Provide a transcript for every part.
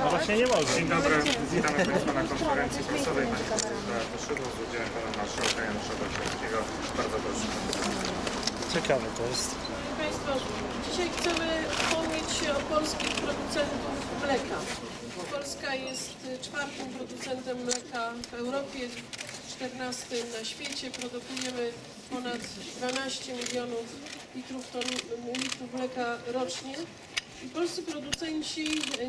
No właśnie nie mogę. Dzień dobry, witamy Państwa na konferencji prasowej. Beata Szydło z udziałem Pana Marszałka Janusza Wojciechowskiego. Bardzo proszę. Ciekawe to jest. Szanowni Państwo, dzisiaj chcemy wspomnieć o polskich producentów mleka. Polska jest czwartym producentem mleka w Europie, 14 na świecie. Produkujemy ponad 12 milionów litrów, ton, litrów mleka rocznie. Polscy producenci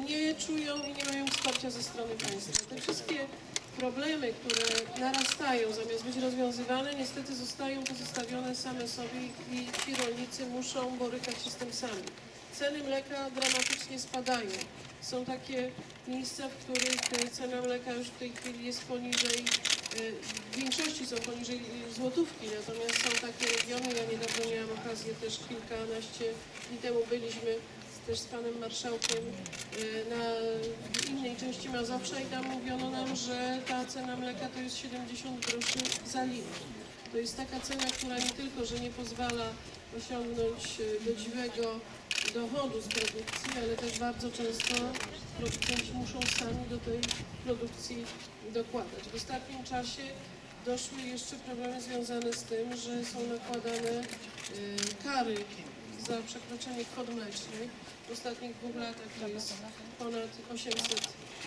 nie czują i nie mają wsparcia ze strony państwa. Te wszystkie problemy, które narastają, zamiast być rozwiązywane, niestety zostają pozostawione same sobie i ci rolnicy muszą borykać się z tym sami. Ceny mleka dramatycznie spadają. Są takie miejsca, w których cena mleka już w tej chwili jest poniżej, e, w większości są poniżej złotówki, natomiast są takie regiony, ja niedawno miałam okazję też kilkanaście dni temu byliśmy też z panem marszałkiem y, na innej części Mazowsza i tam mówiono nam, że ta cena mleka to jest 70 groszy za litr. To jest taka cena, która nie tylko, że nie pozwala osiągnąć y, godziwego dochodu z produkcji, ale też bardzo często producenci muszą sami do tej produkcji dokładać. W ostatnim czasie doszły jeszcze problemy związane z tym, że są nakładane y, kary za przekroczenie kwot mlecznych. W ostatnich dwóch latach jest ponad 800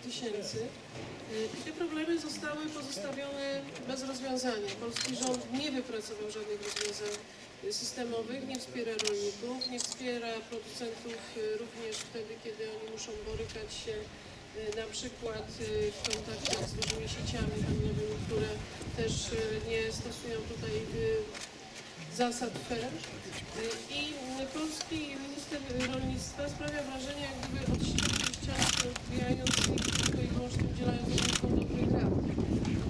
tysięcy. Y, I te problemy zostały pozostawione bez rozwiązania. Polski rząd nie wypracował żadnych rozwiązań systemowych, nie wspiera rolników, nie wspiera producentów y, również wtedy, kiedy oni muszą borykać się y, na przykład w kontaktach z różnymi sieciami handlowymi, które też nie stosują tutaj zasad fair. I polski minister rolnictwa sprawia wrażenie, jak gdyby od ściany do ściany odbijając tylko i wyłącznie udzielając rolnikom dobrych rad.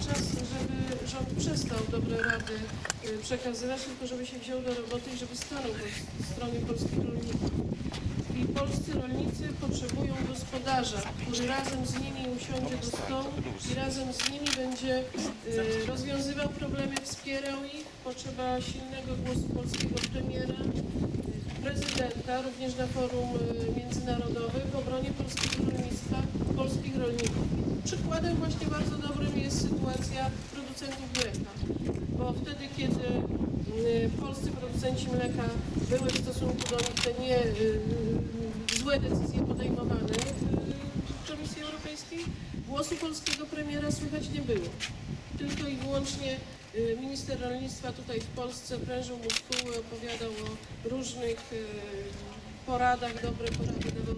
Czas, żeby rząd przestał dobre rady y, przekazywać, tylko żeby się wziął do roboty i żeby stanął po stronie polskich rolników. I polscy rolnicy potrzebują gospodarza, który razem z nimi usiądzie do stołu i razem z nimi będzie y, rozwiązywał problemy, wspierał ich. Potrzeba silnego głosu polskiego premiera, prezydenta, również na forum y, międzynarodowym w obronie polskiego rolnictwa, polskich rolników. Przykładem właśnie bardzo dobrym jest sytuacja producentów mleka, bo wtedy, kiedy y, polscy producenci mleka były w stosunku do nich te nie y, złe decyzje podejmowane w Komisji Europejskiej, głosu polskiego premiera słychać nie było. Tylko i wyłącznie y, minister rolnictwa tutaj w Polsce prężył muskuły, opowiadał o różnych y, poradach, dobre porady dawał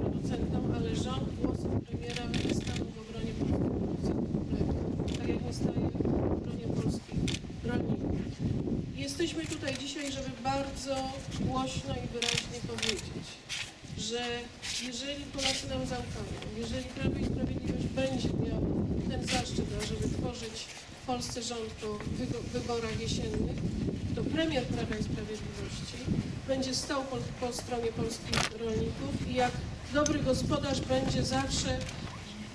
producentom, ale rząd głosem premiera nie stanął w obronie polskich producentów tak jak nie staje w obronie polskich rolników. Jesteśmy tutaj dzisiaj, żeby bardzo głośno i wyraźnie powiedzieć, że jeżeli Polacy nam zaufają, jeżeli Prawo i Sprawiedliwość będzie miał ten zaszczyt, żeby tworzyć w Polsce rząd po wyborach jesiennych, to premier Prawa i Sprawiedliwości będzie stał po, po stronie polskich rolników i jak dobry gospodarz będzie zawsze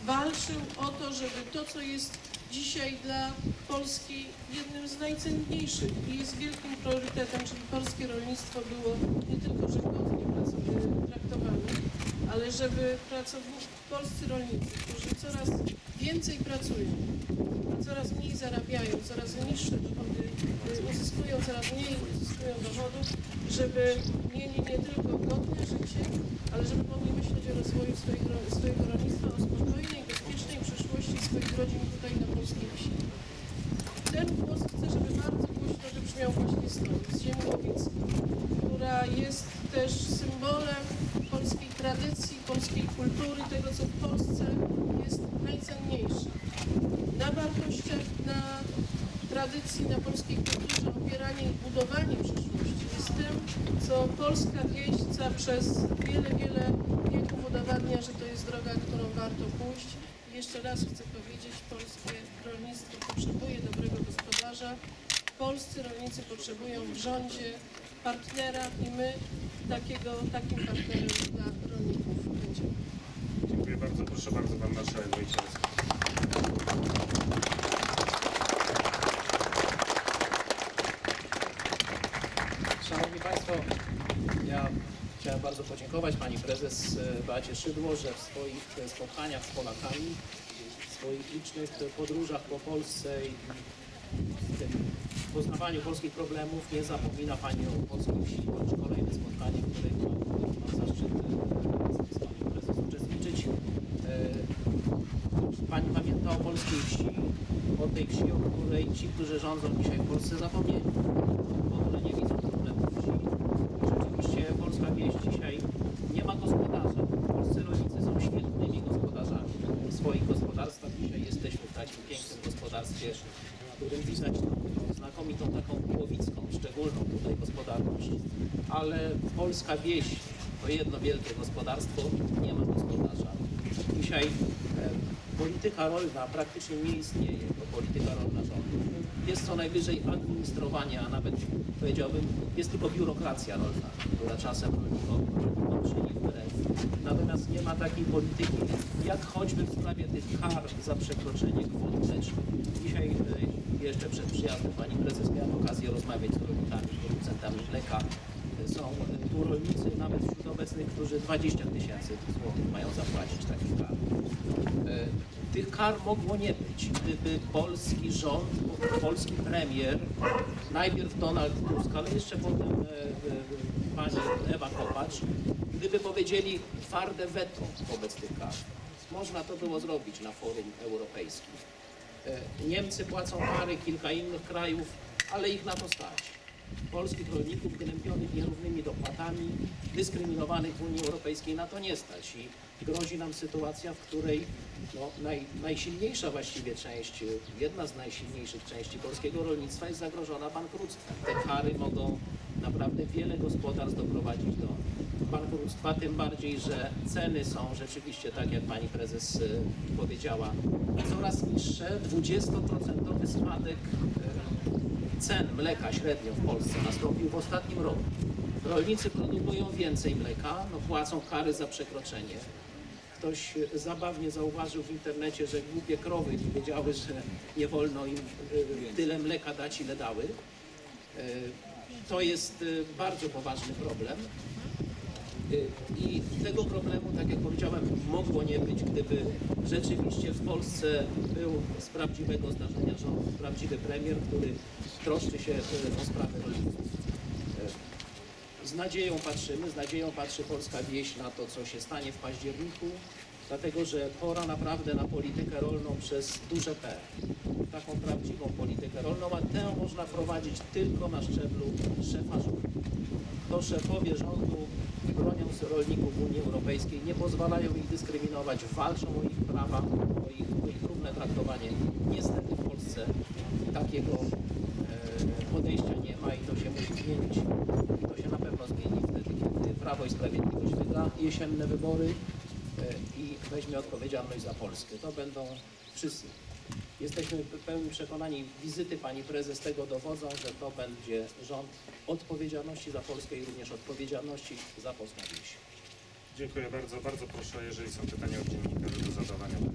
walczył o to, żeby to, co jest dzisiaj dla Polski jednym z najcenniejszych i jest wielkim priorytetem, czyli polskie rolnictwo było nie tylko prac- traktowane, ale żeby pracownicy, polscy rolnicy, którzy coraz więcej pracują, coraz mniej zarabiają, coraz niższe dochody y, uzyskują, coraz mniej uzyskują dochodów, żeby mieli nie tylko godne życie, ale żeby mogli myśleć o rozwoju swojego, swojego rolnictwa, o spokojnej, bezpiecznej przyszłości swoich rodzin tutaj na polskiej wsi. Ten głos chcę, żeby bardzo głośno wybrzmiał właśnie stąd, z ziemi łowickiej, która jest też symbolem polskiej tradycji, polskiej kultury, tego co w Polsce jest najcenniejsze. Na wartościach, na tradycji, na polskiej kulturze opieranie i budowanie przyszłości jest tym, co polska wieś ca przez wiele, wiele wieków udowadnia, że to jest droga, którą warto pójść. I jeszcze raz chcę powiedzieć, polskie rolnictwo potrzebuje dobrego gospodarza. Polscy rolnicy potrzebują w rządzie partnera i my takiego, takim partnerem dla rolników będziemy. Dziękuję bardzo. Proszę bardzo, Pan Marszałek Wojciechowski. Szanowni Państwo, ja Chciałem bardzo podziękować Pani Prezes e, Beacie Szydło, że w swoich spotkaniach z Polakami, w swoich licznych podróżach po Polsce i w poznawaniu polskich problemów nie zapomina Pani o polskiej wsi. Już kolejne spotkanie, w którym mam, zaszczyt e, z Panią Prezes uczestniczyć. E, Pani pamięta o polskiej wsi, o tej wsi, o której ci, którzy rządzą dzisiaj w Polsce zapomnieli. W ogóle nie widzą problemów wsi. Rzeczywiście polska wieś dzisiaj nie ma gospodarza. Polscy rolnicy są świetnymi gospodarzami swoich gospodarstwach. Dzisiaj jesteśmy w takim pięknym gospodarstwie, w którym widać tą znakomitą taką łowicką, szczególną tutaj gospodarność. Ale polska wieś to jedno wielkie gospodarstwo, nie ma gospodarza. Dzisiaj e, polityka rolna praktycznie nie istnieje, to polityka rolna rządu. Jest co najwyżej administrowanie, a nawet powiedziałbym, jest tylko biurokracja rolna, która czasem rolnikom czyni wbrew. Natomiast nie ma takiej polityki, jak choćby w sprawie tych kar za przekroczenie kwot mlecznych. Dzisiaj e, jeszcze przed przyjazdem pani prezes miałem okazję rozmawiać z rolnikami, producentami mleka. Są tu rolnicy, nawet wśród obecnych, którzy 20 tysięcy złotych mają zapłacić takich kar. E, Tych kar mogło nie być, gdyby polski rząd, polski premier, najpierw Donald Tusk, ale jeszcze potem e, e, pani Ewa Kopacz, gdyby powiedzieli twarde weto wobec tych kar. Można to było zrobić na forum europejskim. E, Niemcy płacą kary, kilka innych krajów, ale ich na to stać. Polskich rolników gnębionych nierównymi dopłatami, dyskryminowanych w Unii Europejskiej na to nie stać i grozi nam sytuacja, w której no, naj, najsilniejsza właściwie część, jedna z najsilniejszych części polskiego rolnictwa jest zagrożona bankructwem. Te kary mogą naprawdę wiele gospodarstw doprowadzić do bankructwa, tym bardziej, że ceny są rzeczywiście, tak jak pani prezes y, powiedziała, coraz niższe. 20% spadek y, cen mleka średnio w Polsce nastąpił w ostatnim roku. Rolnicy produkują więcej mleka, no płacą kary za przekroczenie. Ktoś zabawnie zauważył w internecie, że głupie krowy nie wiedziały, że nie wolno im y, tyle mleka dać, ile dały. To jest bardzo poważny problem. I tego problemu, tak jak powiedziałem, mogło nie być, gdyby rzeczywiście w Polsce był z prawdziwego zdarzenia rząd, prawdziwy premier, który troszczy się y, o sprawy rolników. Y, Z nadzieją patrzymy, z nadzieją patrzy polska wieś na to, co się stanie w październiku, dlatego że pora naprawdę na politykę rolną przez duże P. Taką prawdziwą politykę rolną, a tę można prowadzić tylko na szczeblu szefa rządu to szefowie rządu bronią rolników Unii Europejskiej, nie pozwalają ich dyskryminować, walczą o ich prawa, o ich, o ich równe traktowanie. Niestety w Polsce takiego e, podejścia nie ma i to się musi zmienić. I to się na pewno zmieni wtedy, kiedy Prawo i Sprawiedliwość wygra jesienne wybory e, i weźmie odpowiedzialność za Polskę. To będą wszyscy. Jesteśmy pełni przekonani, wizyty pani prezes tego dowodzą, że to będzie rząd odpowiedzialności za Polskę i również odpowiedzialności za polską wieś. Dziękuję bardzo. Bardzo proszę, jeżeli są pytania od dziennikarzy do zadawania.